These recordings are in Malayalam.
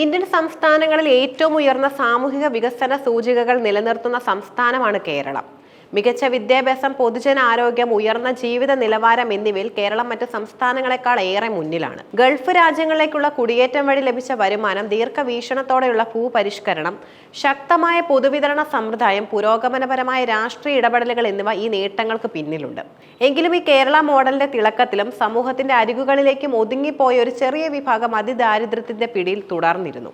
ഇന്ത്യൻ സംസ്ഥാനങ്ങളിൽ ഏറ്റവും ഉയർന്ന സാമൂഹിക വികസന സൂചികകൾ നിലനിർത്തുന്ന സംസ്ഥാനമാണ് കേരളം. മികച്ച വിദ്യാഭ്യാസം പൊതുജനാരോഗ്യം ഉയർന്ന ജീവിത നിലവാരം എന്നിവയിൽ കേരളം മറ്റ് സംസ്ഥാനങ്ങളെക്കാൾ ഏറെ മുന്നിലാണ്. ഗൾഫ് രാജ്യങ്ങളിലേക്കുള്ള കുടിയേറ്റം വഴി ലഭിച്ച വരുമാനം ദീർഘവീക്ഷണത്തോടെയുള്ള ഭൂപരിഷ്കരണം ശക്തമായ പൊതുവിതരണ സമ്പ്രദായം പുരോഗമനപരമായ രാഷ്ട്രീയ ഇടപെടലുകൾ എന്നിവ ഈ നേട്ടങ്ങൾക്ക് പിന്നിലുണ്ട്. എങ്കിലും ഈ കേരള മോഡലിന്റെ തിളക്കത്തിലും സമൂഹത്തിന്റെ അരികുകളിലേക്കും ഒതുങ്ങിപ്പോയ ഒരു ചെറിയ വിഭാഗം അതിദാരിദ്ര്യത്തിന്റെ പിടിയിൽ തുടർന്നിരുന്നു.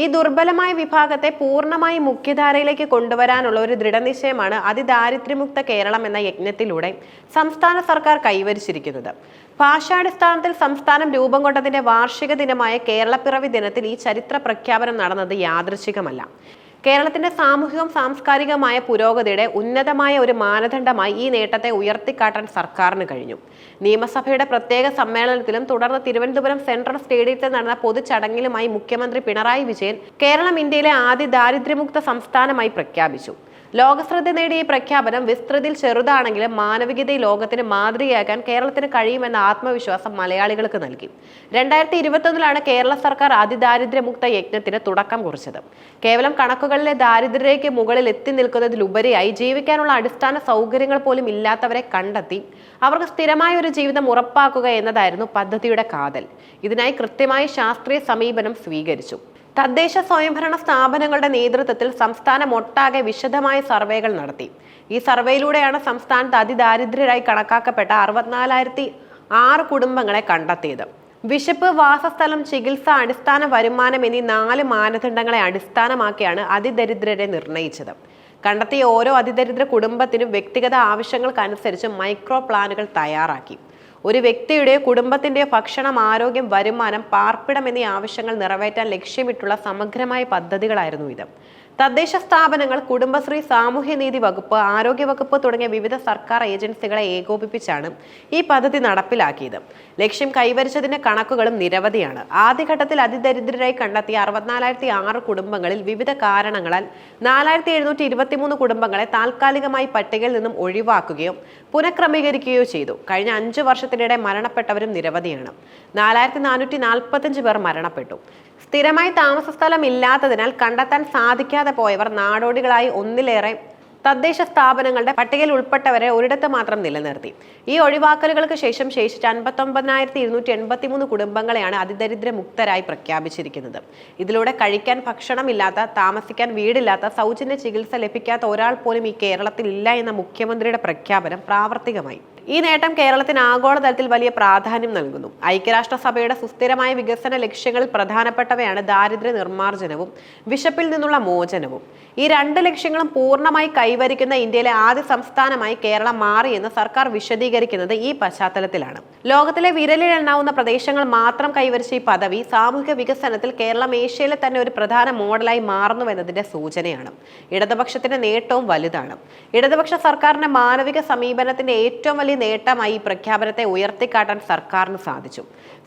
ഈ ദുർബലമായ വിഭാഗത്തെ പൂർണമായി മുഖ്യധാരയിലേക്ക് കൊണ്ടുവരാനുള്ള ഒരു ദൃഢനിശ്ചയമാണ് അതിദാരിദ്ര്യമുക്ത കേരളം എന്ന യജ്ഞത്തിലൂടെ സംസ്ഥാന സർക്കാർ കൈവരിച്ചിരിക്കുന്നത്. ഭാഷാടിസ്ഥാനത്തിൽ സംസ്ഥാനം രൂപം കൊണ്ടതിന്റെ വാർഷിക ദിനമായ കേരളപ്പിറവി ദിനത്തിൽ ഈ ചരിത്ര പ്രഖ്യാപനം നടന്നത് യാദൃശികമല്ല. കേരളത്തിന്റെ സാമൂഹികവും സാംസ്കാരികമായ പുരോഗതിയുടെ ഉന്നതമായ ഒരു മാനദണ്ഡമായി ഈ നേട്ടത്തെ ഉയർത്തിക്കാട്ടാൻ സർക്കാരിന് കഴിഞ്ഞു. നിയമസഭയുടെ പ്രത്യേക സമ്മേളനത്തിലും തുടർന്ന് തിരുവനന്തപുരം സെൻട്രൽ സ്റ്റേഡിയത്തിൽ നടന്ന പൊതുചടങ്ങിലുമായി മുഖ്യമന്ത്രി പിണറായി വിജയൻ കേരളം ഇന്ത്യയിലെ ആദ്യ ദാരിദ്ര്യമുക്ത സംസ്ഥാനമായി പ്രഖ്യാപിച്ചു. ലോകശ്രദ്ധ നേടിയ ഈ പ്രഖ്യാപനം വിസ്തൃതിയിൽ ചെറുതാണെങ്കിലും മാനവികതയെ ലോകത്തിന് മാതൃകയാക്കാൻ കേരളത്തിന് കഴിയുമെന്ന ആത്മവിശ്വാസം മലയാളികൾക്ക് നൽകി. രണ്ടായിരത്തി ഇരുപത്തൊന്നിലാണ് കേരള സർക്കാർ അതിദാരിദ്ര്യമുക്ത യജ്ഞത്തിന് തുടക്കം കുറിച്ചത്. കേവലം കണക്കുകളിലെ ദാരിദ്ര്യരേഖയ്ക്ക് മുകളിൽ എത്തി നിൽക്കുന്നതിലുപരിയായി ജീവിക്കാനുള്ള അടിസ്ഥാന സൗകര്യങ്ങൾ പോലും ഇല്ലാത്തവരെ കണ്ടെത്തി അവർക്ക് സ്ഥിരമായ ഒരു ജീവിതം ഉറപ്പാക്കുക എന്നതായിരുന്നു പദ്ധതിയുടെ കാതൽ. ഇതിനായി കൃത്യമായ ശാസ്ത്രീയ സമീപനം സ്വീകരിച്ചു. തദ്ദേശ സ്വയംഭരണ സ്ഥാപനങ്ങളുടെ നേതൃത്വത്തിൽ സംസ്ഥാനം ഒട്ടാകെ വിശദമായ സർവേകൾ നടത്തി. ഈ സർവേയിലൂടെയാണ് സംസ്ഥാനത്ത് അതിദാരിദ്ര്യരായി കണക്കാക്കപ്പെട്ട അറുപത്തിനാലായിരത്തി ആറ് കുടുംബങ്ങളെ കണ്ടെത്തിയത്. വിശപ്പ് വാസസ്ഥലം ചികിത്സ അടിസ്ഥാന വരുമാനം എന്നീ നാല് മാനദണ്ഡങ്ങളെ അടിസ്ഥാനമാക്കിയാണ് അതിദരിദ്രരെ നിർണയിച്ചത്. കണ്ടെത്തിയ ഓരോ അതിദരിദ്ര കുടുംബത്തിനും വ്യക്തിഗത ആവശ്യങ്ങൾക്കനുസരിച്ച് മൈക്രോ പ്ലാനുകൾ തയ്യാറാക്കി. ഒരു വ്യക്തിയുടെ കുടുംബത്തിന്റെ ഭക്ഷണം ആരോഗ്യം വരുമാനം പാർപ്പിടം എന്നീ ആവശ്യങ്ങൾ നിറവേറ്റാൻ ലക്ഷ്യമിട്ടുള്ള സമഗ്രമായ പദ്ധതികളായിരുന്നു ഇത്. തദ്ദേശ സ്ഥാപനങ്ങൾ കുടുംബശ്രീ സാമൂഹ്യനീതി വകുപ്പ് ആരോഗ്യ വകുപ്പ് തുടങ്ങിയ വിവിധ സർക്കാർ ഏജൻസികളെ ഏകോപിപ്പിച്ചാണ് ഈ പദ്ധതി നടപ്പിലാക്കിയത്. ലക്ഷ്യം കൈവരിച്ചതിന്റെ കണക്കുകളും നിരവധിയാണ്. ആദ്യഘട്ടത്തിൽ അതിദരിദ്രരായി കണ്ടെത്തിയ അറുപത്തിനാലായിരത്തി ആറ് കുടുംബങ്ങളിൽ വിവിധ കാരണങ്ങളാൽ നാലായിരത്തി എഴുന്നൂറ്റി ഇരുപത്തിമൂന്ന് കുടുംബങ്ങളെ താൽക്കാലികമായി പട്ടികയിൽ നിന്നും ഒഴിവാക്കുകയോ പുനഃക്രമീകരിക്കുകയോ ചെയ്തു. കഴിഞ്ഞ അഞ്ചു വർഷത്തിനിടെ മരണപ്പെട്ടവരും നിരവധിയാണ്. നാലായിരത്തി നാനൂറ്റി നാൽപ്പത്തഞ്ച് പേർ മരണപ്പെട്ടു. സ്ഥിരമായി താമസ സ്ഥലം ഇല്ലാത്തതിനാൽ കണ്ടെത്താൻ സാധിക്കാതെ പോയവർ നാടോടികളായി ഒന്നിലേറെ തദ്ദേശ സ്ഥാപനങ്ങളുടെ പട്ടികയിൽ ഉൾപ്പെട്ടവരെ ഒരിടത്ത് മാത്രം നിലനിർത്തി. ഈ ഒഴിവാക്കലുകൾക്ക് ശേഷം ശേഷിച്ച അൻപത്തൊമ്പതിനായിരത്തി ഇരുന്നൂറ്റി എൺപത്തി മൂന്ന് കുടുംബങ്ങളെയാണ് അതിദരിദ്ര മുക്തരായി പ്രഖ്യാപിച്ചിരിക്കുന്നത്. ഇതിലൂടെ കഴിക്കാൻ ഭക്ഷണമില്ലാത്ത താമസിക്കാൻ വീടില്ലാത്ത സൗജന്യ ചികിത്സ ലഭിക്കാത്ത ഒരാൾ പോലും ഈ കേരളത്തിൽ ഇല്ല എന്ന മുഖ്യമന്ത്രിയുടെ പ്രഖ്യാപനം പ്രാവർത്തികമായി. ഈ നേട്ടം കേരളത്തിന് ആഗോളതലത്തിൽ വലിയ പ്രാധാന്യം നൽകുന്നു. ഐക്യരാഷ്ട്രസഭയുടെ സുസ്ഥിരമായ വികസന ലക്ഷ്യങ്ങളിൽ പ്രധാനപ്പെട്ടവയാണ് ദാരിദ്ര്യ നിർമ്മാർജനവും വിശപ്പിൽ നിന്നുള്ള മോചനവും. ഈ രണ്ട് ലക്ഷ്യങ്ങളും പൂർണമായി കൈവരിക്കുന്ന ഇന്ത്യയിലെ ആദ്യ സംസ്ഥാനമായി കേരളം മാറിയെന്ന് സർക്കാർ വിശദീകരിക്കുന്നത് ഈ പശ്ചാത്തലത്തിലാണ്. ലോകത്തിലെ വിരലിലെണ്ണാവുന്ന പ്രദേശങ്ങൾ മാത്രം കൈവരിച്ച ഈ പദവി സാമൂഹിക വികസനത്തിൽ കേരളം ഏഷ്യയിലെ തന്നെ ഒരു പ്രധാന മോഡലായി മാറുന്നുവെന്നതിന്റെ സൂചനയാണ്. ഇടതുപക്ഷത്തിന്റെ നേട്ടവും വലുതാണ്. ഇടതുപക്ഷ സർക്കാരിന്റെ മാനവിക സമീപനത്തിന്റെ ഏറ്റവും വലിയ നേട്ടമായി ഈ പ്രഖ്യാപനത്തെ ഉയർത്തിക്കാട്ടാൻ സർക്കാരിന് സാധിച്ചു.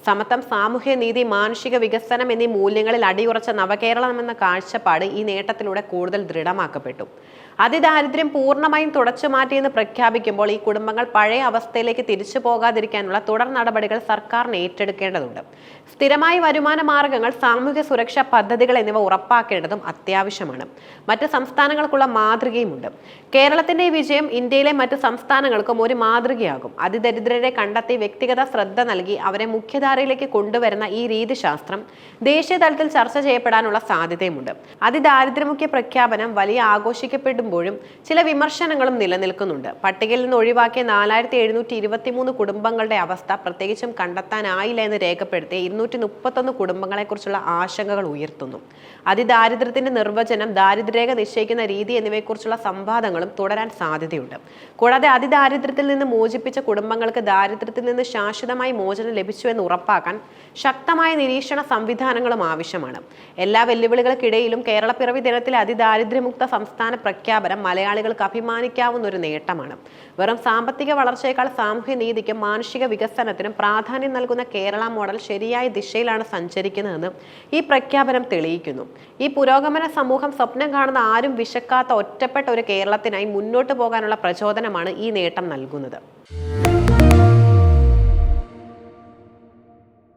സമത്വം സാമൂഹ്യ നീതി മാനുഷിക വികസനം എന്നീ മൂല്യങ്ങളിൽ അടിയുറച്ച നവകേരളം എന്ന കാഴ്ചപ്പാട് ഈ നേട്ടത്തിലൂടെ കൂടുതൽ ദൃഢമാക്കപ്പെട്ടു. അതിദാരിദ്ര്യം പൂർണമായും തുടച്ചു മാറ്റിയെന്ന് പ്രഖ്യാപിക്കുമ്പോൾ ഈ കുടുംബങ്ങൾ പഴയ അവസ്ഥയിലേക്ക് തിരിച്ചു പോകാതിരിക്കാനുള്ള തുടർ നടപടികൾ സർക്കാരിന് ഏറ്റെടുക്കേണ്ടതുണ്ട്. സ്ഥിരമായ വരുമാന മാർഗങ്ങൾ സാമൂഹ്യ സുരക്ഷാ പദ്ധതികൾ എന്നിവ ഉറപ്പാക്കേണ്ടതും അത്യാവശ്യമാണ്. മറ്റ് സംസ്ഥാനങ്ങൾക്കുള്ള മാതൃകയുമുണ്ട്. കേരളത്തിന്റെ വിജയം ഇന്ത്യയിലെ മറ്റ് സംസ്ഥാനങ്ങൾക്കും ഒരു മാതൃകയാകും അതിദരിദ്രരെ കണ്ടെത്തി വ്യക്തിഗത ശ്രദ്ധ നൽകി അവരെ മുഖ്യധാരയിലേക്ക് കൊണ്ടുവരുന്ന ഈ രീതിശാസ്ത്രം ദേശീയ തലത്തിൽ ചർച്ച ചെയ്യപ്പെടാനുള്ള സാധ്യതയുമുണ്ട്. അതിദാരിദ്ര്യമുഖ്യ പ്രഖ്യാപനം വലിയ ആഘോഷിക്കപ്പെടുമ്പോഴും ചില വിമർശനങ്ങളും നിലനിൽക്കുന്നുണ്ട്. പട്ടികയിൽ നിന്ന് ഒഴിവാക്കിയ നാലായിരത്തി എഴുന്നൂറ്റി ഇരുപത്തിമൂന്ന് കുടുംബങ്ങളുടെ അവസ്ഥ പ്രത്യേകിച്ചും കണ്ടെത്താനായില്ല എന്ന് രേഖപ്പെടുത്തിയ ഇരുന്നൂറ്റി മുപ്പത്തൊന്ന് കുടുംബങ്ങളെക്കുറിച്ചുള്ള ആശങ്കകൾ ഉയർത്തുന്നു. അതിദാരിദ്ര്യത്തിന്റെ നിർവചനം ദാരിദ്ര്യരേഖ നിശ്ചയിക്കുന്ന രീതി എന്നിവയെക്കുറിച്ചുള്ള സംവാദങ്ങളും തുടരാൻ സാധ്യതയുണ്ട്. കൂടാതെ അതിദാരിദ്ര്യത്തിൽ നിന്ന് മോചിപ്പിച്ച കുടുംബങ്ങൾക്ക് ദാരിദ്ര്യത്തിൽ നിന്ന് ശാശ്വതമായി മോചനം ലഭിച്ചു എന്ന് ഉറപ്പാക്കാൻ ശക്തമായ നിരീക്ഷണ സംവിധാനങ്ങളും ആവശ്യമാണ്. എല്ലാ വെല്ലുവിളികൾക്കിടയിലും പിറവി ദിനത്തിലെ അതിദാരിദ്ര്യമുക്ത സംസ്ഥാന പ്രഖ്യാപനം മലയാളികൾക്ക് അഭിമാനിക്കാവുന്ന ഒരു നേട്ടമാണ്. വെറും സാമ്പത്തിക വളർച്ചയേക്കാൾ സാമൂഹ്യ നീതിക്കും മാനുഷിക വികസനത്തിനും പ്രാധാന്യം നൽകുന്ന കേരള മോഡൽ ശരിയായ ദിശയിലാണ് സഞ്ചരിക്കുന്നതെന്ന് ഈ പ്രഖ്യാപനം തെളിയിക്കുന്നു. ഈ പുരോഗമന സമൂഹം സ്വപ്നം കാണുന്ന ആരും വിശക്കാത്ത ഒറ്റപ്പെട്ട ഒരു കേരളത്തിനായി മുന്നോട്ട് പോകാനുള്ള പ്രചോദനമാണ് ഈ നേട്ടം നൽകുന്നത്. Yeah.